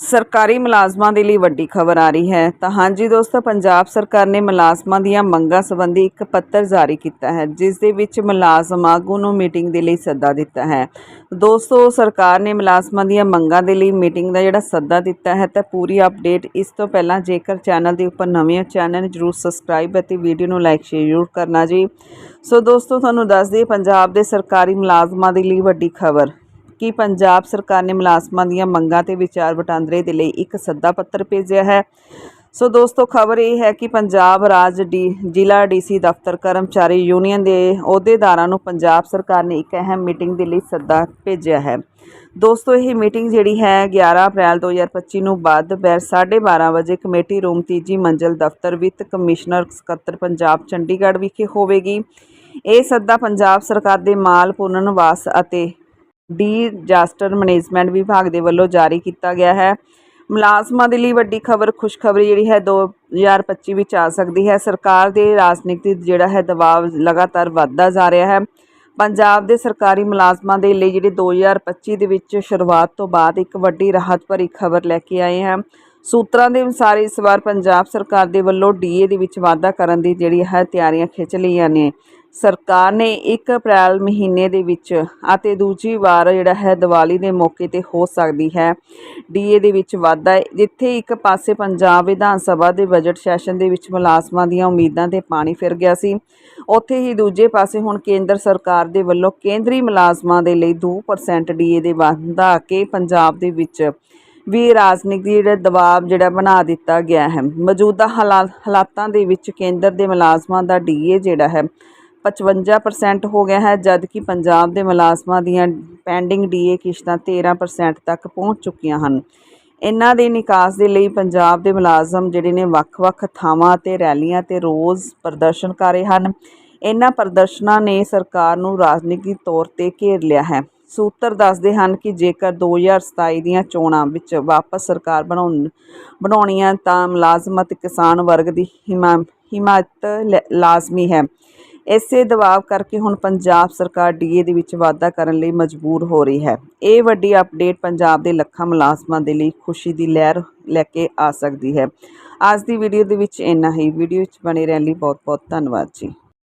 ਸਰਕਾਰੀ ਮੁਲਾਜ਼ਮਾਂ ਦੇ ਲਈ ਵੱਡੀ ਖਬਰ ਆ ਰਹੀ ਹੈ। ਤਾਂ ਹਾਂਜੀ ਦੋਸਤੋ, ਪੰਜਾਬ ਸਰਕਾਰ ਨੇ ਮੁਲਾਜ਼ਮਾਂ ਦੀਆਂ ਮੰਗਾਂ ਸੰਬੰਧੀ ਇੱਕ ਪੱਤਰ ਜਾਰੀ ਕੀਤਾ ਹੈ, ਜਿਸ ਦੇ ਵਿੱਚ ਮੁਲਾਜ਼ਮ ਆਗੂ ਨੂੰ ਮੀਟਿੰਗ ਦੇ ਲਈ ਸੱਦਾ ਦਿੱਤਾ ਹੈ। ਦੋਸਤੋ, ਸਰਕਾਰ ਨੇ ਮੁਲਾਜ਼ਮਾਂ ਦੀਆਂ ਮੰਗਾਂ ਦੇ ਲਈ ਮੀਟਿੰਗ ਦਾ ਜਿਹੜਾ ਸੱਦਾ ਦਿੱਤਾ ਹੈ, ਤਾਂ ਪੂਰੀ ਅਪਡੇਟ ਇਸ ਤੋਂ ਪਹਿਲਾਂ ਜੇਕਰ ਚੈਨਲ ਦੇ ਉੱਪਰ ਨਵੇਂ ਹੋ, ਚੈਨਲ ਨੂੰ ਜਰੂਰ ਸਬਸਕ੍ਰਾਈਬ ਅਤੇ ਵੀਡੀਓ ਨੂੰ ਲਾਈਕ ਸ਼ੇਅਰ ਜ਼ਰੂਰ ਕਰਨਾ ਜੀ। ਸੋ ਦੋਸਤੋ, ਤੁਹਾਨੂੰ ਦੱਸ ਦਈਏ, ਪੰਜਾਬ ਦੇ ਸਰਕਾਰੀ ਮੁਲਾਜ਼ਮਾਂ ਦੇ ਲਈ ਵੱਡੀ ਖਬਰ। ਕਿ ਪੰਜਾਬ ਸਰਕਾਰ ਨੇ ਮੁਲਾਜ਼ਮਾਂ ਦੀਆਂ ਮੰਗਾਂ ਤੇ ਵਿਚਾਰ ਵਟਾਂਦਰੇ ਦੇ ਲਈ ਇੱਕ ਸੱਦਾ ਪੱਤਰ ਭੇਜਿਆ ਹੈ। ਸੋ ਦੋਸਤੋ, ਖਬਰ ਇਹ ਹੈ ਕਿ ਪੰਜਾਬ ਰਾਜ ਡੀ, ਜ਼ਿਲ੍ਹਾ ਡੀਸੀ ਦਫ਼ਤਰ ਕਰਮਚਾਰੀ ਯੂਨੀਅਨ ਦੇ ਅਹੁਦੇਦਾਰਾਂ ਨੂੰ ਪੰਜਾਬ ਸਰਕਾਰ ਨੇ ਇੱਕ ਅਹਿਮ ਮੀਟਿੰਗ ਦੇ ਲਈ ਸੱਦਾ ਭੇਜਿਆ ਹੈ। ਦੋਸਤੋ, ਇਹ ਮੀਟਿੰਗ ਜਿਹੜੀ ਹੈ 11 ਅਪ੍ਰੈਲ 2025 ਨੂੰ ਬਾਅਦ ਦੁਪਹਿਰ 12:30 ਵਜੇ ਕਮੇਟੀ ਰੂਮ ਤੀਜੀ ਮੰਜ਼ਲ ਦਫ਼ਤਰ ਵਿੱਤ ਕਮਿਸ਼ਨਰ ਸਕੱਤਰ ਪੰਜਾਬ ਚੰਡੀਗੜ੍ਹ ਵਿਖੇ ਹੋਵੇਗੀ। ਇਹ ਸੱਦਾ ਪੰਜਾਬ ਸਰਕਾਰ ਦੇ ਮਾਲ ਪੁਨਰਵਾਸ ਅਤੇ ਡਿਜ਼ਾਸਟਰ ਮੈਨੇਜਮੈਂਟ ਵਿਭਾਗ ਦੇ ਵੱਲੋਂ ਜਾਰੀ ਕੀਤਾ ਗਿਆ ਹੈ। ਮੁਲਾਜ਼ਮਾਂ ਦੇ ਲਈ ਵੱਡੀ ਖਬਰ, ਖੁਸ਼ਖਬਰੀ ਜਿਹੜੀ ਹੈ 2025 ਵਿੱਚ ਆ ਸਕਦੀ ਹੈ। ਸਰਕਾਰ ਦੇ ਰਾਜਨੀਤਿਕ ਜਿਹੜਾ ਹੈ ਦਬਾਅ ਲਗਾਤਾਰ ਵੱਧਦਾ ਜਾ ਰਿਹਾ ਹੈ। ਪੰਜਾਬ ਦੇ ਸਰਕਾਰੀ ਮੁਲਾਜ਼ਮਾਂ ਦੇ ਲਈ ਜਿਹੜੀ 2025 ਦੇ ਵਿੱਚ ਸ਼ੁਰੂਆਤ ਤੋਂ ਬਾਅਦ ਇੱਕ ਵੱਡੀ ਰਾਹਤ ਭਰੀ ਖਬਰ ਲੈ ਕੇ ਆਏ ਹਾਂ। ਸੂਤਰਾਂ ਦੇ ਅਨੁਸਾਰ ਇਸ ਵਾਰ ਪੰਜਾਬ ਸਰਕਾਰ ਦੇ ਵੱਲੋਂ ਡੀਏ ਦੇ ਵਿੱਚ ਵਾਧਾ ਕਰਨ ਦੀ ਜਿਹੜੀ ਹੈ ਤਿਆਰੀਆਂ ਖਿੱਚ ਲਈਆਂ ਨੇ। ਸਰਕਾਰ ਨੇ 1 ਅਪ੍ਰੈਲ ਮਹੀਨੇ ਦੇ ਵਿੱਚ ਅਤੇ ਦੂਜੀ ਵਾਰ ਜਿਹੜਾ ਹੈ ਦੀਵਾਲੀ ਦੇ ਮੌਕੇ ਤੇ ਹੋ ਸਕਦੀ ਹੈ। ਡੀਏ ਦੇ ਵਿੱਚ ਵਾਧਾ ਜਿੱਥੇ ਇੱਕ ਪਾਸੇ ਪੰਜਾਬ ਵਿਧਾਨ ਸਭਾ ਦੇ ਬਜਟ ਸੈਸ਼ਨ ਦੇ ਵਿੱਚ ਮੁਲਾਜ਼ਮਾਂ ਦੀਆਂ ਉਮੀਦਾਂ ਤੇ ਪਾਣੀ ਫਿਰ ਗਿਆ ਸੀ। ਉੱਥੇ ਹੀ ਦੂਜੇ ਪਾਸੇ ਹੁਣ ਕੇਂਦਰ ਸਰਕਾਰ ਦੇ ਵੱਲੋਂ ਕੇਂਦਰੀ ਮੁਲਾਜ਼ਮਾਂ ਦੇ ਲਈ 2% ਡੀਏ ਦੇ ਵਾਧਾ ਕੇ ਪੰਜਾਬ ਦੇ ਵਿੱਚ ਵੀ ਰਾਜਨੀਤੀ ਜਿਹੜਾ ਦਬਾਅ ਜਿਹੜਾ ਬਣਾ ਦਿੱਤਾ ਗਿਆ ਹੈ। ਮੌਜੂਦਾ ਹਾਲਾ- ਹਾਲਾਤਾਂ ਦੇ ਵਿੱਚ ਕੇਂਦਰ ਦੇ ਮੁਲਾਜ਼ਮਾਂ ਦਾ ਡੀਏ ਜਿਹੜਾ ਹੈ 55% ਹੋ ਗਿਆ ਹੈ, ਜਦਕਿ ਪੰਜਾਬ ਦੇ ਮੁਲਾਜ਼ਮਾਂ ਦੀਆਂ ਪੈਂਡਿੰਗ ਡੀਏ ਕਿਸ਼ਤਾਂ 13% ਤੱਕ ਪਹੁੰਚ ਚੁੱਕੀਆਂ ਹਨ। ਇਹਨਾਂ ਦੇ ਨਿਕਾਸ ਦੇ ਲਈ ਪੰਜਾਬ ਦੇ ਮੁਲਾਜ਼ਮ ਜਿਹੜੇ ਨੇ ਵੱਖ-ਵੱਖ ਥਾਵਾਂ ਤੇ ਰੈਲੀਆਂ ਤੇ ਰੋਜ਼ ਪ੍ਰਦਰਸ਼ਨ ਕਰ ਰਹੇ ਹਨ। ਇਹਨਾਂ ਪ੍ਰਦਰਸ਼ਨਾਂ ਨੇ ਸਰਕਾਰ ਨੂੰ ਰਾਜਨੀਤਿਕ ਤੌਰ ਤੇ ਘੇਰ ਲਿਆ ਹੈ। ਸੂਤਰ ਦੱਸਦੇ ਹਨ ਕਿ ਜੇਕਰ 2027 ਦੀਆਂ ਚੋਣਾਂ ਵਿੱਚ ਵਾਪਸ ਸਰਕਾਰ ਬਣਾਉਣ, ਬਣਾਉਣੀਆਂ ਤਾਂ ਮੁਲਾਜ਼ਮ ਅਤੇ ਕਿਸਾਨ ਵਰਗ ਦੀ ਹਿਮਾ, ਹਿਮਾਇਤ ਲ- ਲਾਜ਼ਮੀ ਹੈ। ਇਸੇ ਦਬਾਅ ਕਰਕੇ ਹੁਣ ਪੰਜਾਬ ਸਰਕਾਰ ਡੀਏ ਦੇ ਵਿੱਚ ਵਾਧਾ ਕਰਨ ਲਈ ਮਜਬੂਰ ਹੋ ਰਹੀ ਹੈ। ਇਹ ਵੱਡੀ ਅਪਡੇਟ ਪੰਜਾਬ ਦੇ ਲੱਖਾਂ ਮੁਲਾਜ਼ਮਾਂ ਦੇ ਲਈ ਖੁਸ਼ੀ ਦੀ ਲਹਿਰ ਲੈ ਕੇ ਆ ਸਕਦੀ ਹੈ। ਅੱਜ ਦੀ ਵੀਡੀਓ ਦੇ ਵਿੱਚ ਇੰਨਾ ਹੀ। ਵੀਡੀਓ ਵਿੱਚ ਬਣੇ ਰਹਿਣ ਲਈ ਬਹੁਤ ਬਹੁਤ ਧੰਨਵਾਦ ਜੀ।